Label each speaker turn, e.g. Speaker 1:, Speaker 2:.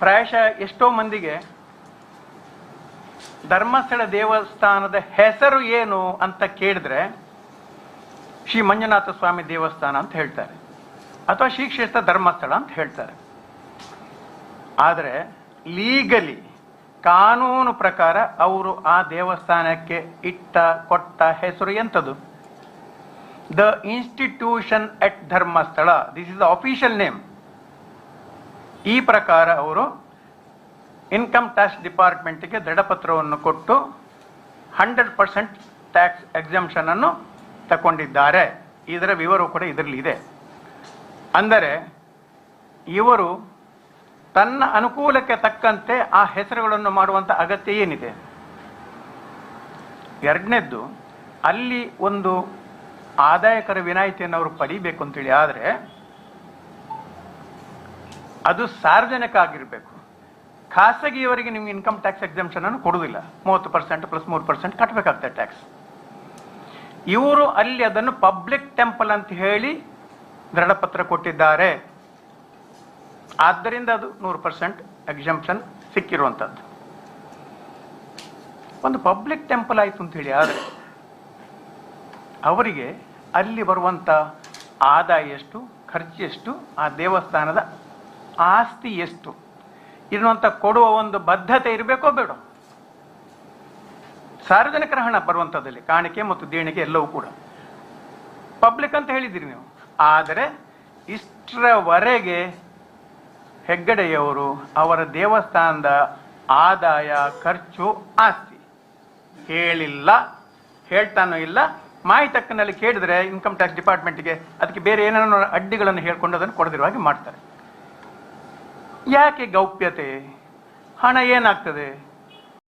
Speaker 1: ಪ್ರಾಯಶಃ ಎಷ್ಟೋ ಮಂದಿಗೆ ಧರ್ಮಸ್ಥಳ ದೇವಸ್ಥಾನದ ಹೆಸರು ಏನು ಅಂತ ಕೇಳಿದ್ರೆ ಶ್ರೀ ಮಂಜುನಾಥ ಸ್ವಾಮಿ ದೇವಸ್ಥಾನ ಅಂತ ಹೇಳ್ತಾರೆ. ಅಥವಾ ಶ್ರೀ ಕ್ಷೇತ್ರ ಧರ್ಮಸ್ಥಳ ಅಂತ ಹೇಳ್ತಾರೆ. ಆದರೆ ಲೀಗಲಿ ಕಾನೂನು ಪ್ರಕಾರ ಅವರು ಆ ದೇವಸ್ಥಾನಕ್ಕೆ ಇಟ್ಟ, ಕೊಟ್ಟ ಹೆಸರು ಎಂಥದ್ದು? The institution at Dharmasthala this is the official name ಈ ಪ್ರಕಾರ ಅವರು ಇನ್ಕಮ್ ಟ್ಯಾಕ್ಸ್ ಡಿಪಾರ್ಟ್ಮೆಂಟ್ಗೆ ದೃಢಪತ್ರವನ್ನು ಕೊಟ್ಟು ಹಂಡ್ರೆಡ್ ಪರ್ಸೆಂಟ್ ಟ್ಯಾಕ್ಸ್ ಎಕ್ಸಮ್ಷನನ್ನು ತಗೊಂಡಿದ್ದಾರೆ. ಇದರ ವಿವರ ಕೂಡ ಇದರಲ್ಲಿ ಇದೆ. ಅಂದರೆ ಇವರು ತನ್ನ ಅನುಕೂಲಕ್ಕೆ ತಕ್ಕಂತೆ ಆ ಹೆಸರುಗಳನ್ನು ಮಾಡುವಂತ ಅಗತ್ಯ ಏನಿದೆ? ಎರಡನೇದ್ದು, ಅಲ್ಲಿ ಒಂದು ಆದಾಯಕರ ವಿನಾಯಿತಿಯನ್ನು ಅವರು ಪಡಿಬೇಕು ಅಂತೇಳಿ. ಆದರೆ ಅದು ಸಾರ್ವಜನಿಕ ಆಗಿರಬೇಕು. ಖಾಸಗಿಯವರಿಗೆ ನಿಮ್ಗೆ ಇನ್ಕಮ್ ಟ್ಯಾಕ್ಸ್ ಎಕ್ಸಾಮ್ಷನ್ ಅನ್ನು ಕೊಡುವುದಿಲ್ಲ. ಮೂವತ್ತು ಪರ್ಸೆಂಟ್ ಪ್ಲಸ್ ಮೂರು ಪರ್ಸೆಂಟ್ ಕಟ್ಟಬೇಕಾಗ್ತದೆ ಟ್ಯಾಕ್ಸ್ ಇವರು ಅಲ್ಲಿ ಅದನ್ನು ಪಬ್ಲಿಕ್ ಟೆಂಪಲ್ ಅಂತ ಹೇಳಿ ದೃಢಪತ್ರ ಕೊಟ್ಟಿದ್ದಾರೆ. ಆದ್ದರಿಂದ ಅದು ನೂರು ಪರ್ಸೆಂಟ್ ಎಕ್ಸಾಮ್ಷನ್ ಸಿಕ್ಕಿರುವಂಥದ್ದು ಒಂದು ಪಬ್ಲಿಕ್ ಟೆಂಪಲ್ ಆಯಿತು ಅಂತ ಹೇಳಿ, ಆದರೆ ಅವರಿಗೆ ಅಲ್ಲಿ ಬರುವಂಥ ಆದಾಯ ಎಷ್ಟು, ಖರ್ಚು ಎಷ್ಟು, ಆ ದೇವಸ್ಥಾನದ ಆಸ್ತಿ ಎಷ್ಟು? ಇರುವಂತ ಕೊಡುವ ಒಂದು ಬದ್ಧತೆ ಇರಬೇಕೋ ಬೇಡ? ಸಾರ್ವಜನಿಕರ ಹಣ ಬರುವಂಥದ್ದಲ್ಲಿ ಕಾಣಿಕೆ ಮತ್ತು ದೇಣಿಗೆ ಎಲ್ಲವೂ ಕೂಡ. ಪಬ್ಲಿಕ್ ಅಂತ ಹೇಳಿದ್ದೀರಿ ನೀವು. ಆದರೆ ಇಷ್ಟರವರೆಗೆ ಹೆಗ್ಗಡೆಯವರು ಅವರ ದೇವಸ್ಥಾನದ ಆದಾಯ, ಖರ್ಚು, ಆಸ್ತಿ. ಹೇಳಿಲ್ಲ, ಹೇಳ್ತಾನೂ ಇಲ್ಲ. ಮಾಹಿತಕ್ಕನಲ್ಲಿ ಕೇಳಿದ್ರೆ ಇನ್ಕಮ್ ಟ್ಯಾಕ್ಸ್ ಡಿಪಾರ್ಟ್ಮೆಂಟ್ಗೆ ಅದಕ್ಕೆ ಬೇರೆ ಏನೇನೋ ಅಡ್ಡಿಗಳನ್ನು ಹೇಳ್ಕೊಂಡು ಅದನ್ನು ಕೊಡದಿರುವ ಹಾಗೆ ಮಾಡ್ತಾರೆ. ಯಾಕೆ ಗೌಪ್ಯತೆ? ಹಣ ಏನಾಗ್ತದೆ?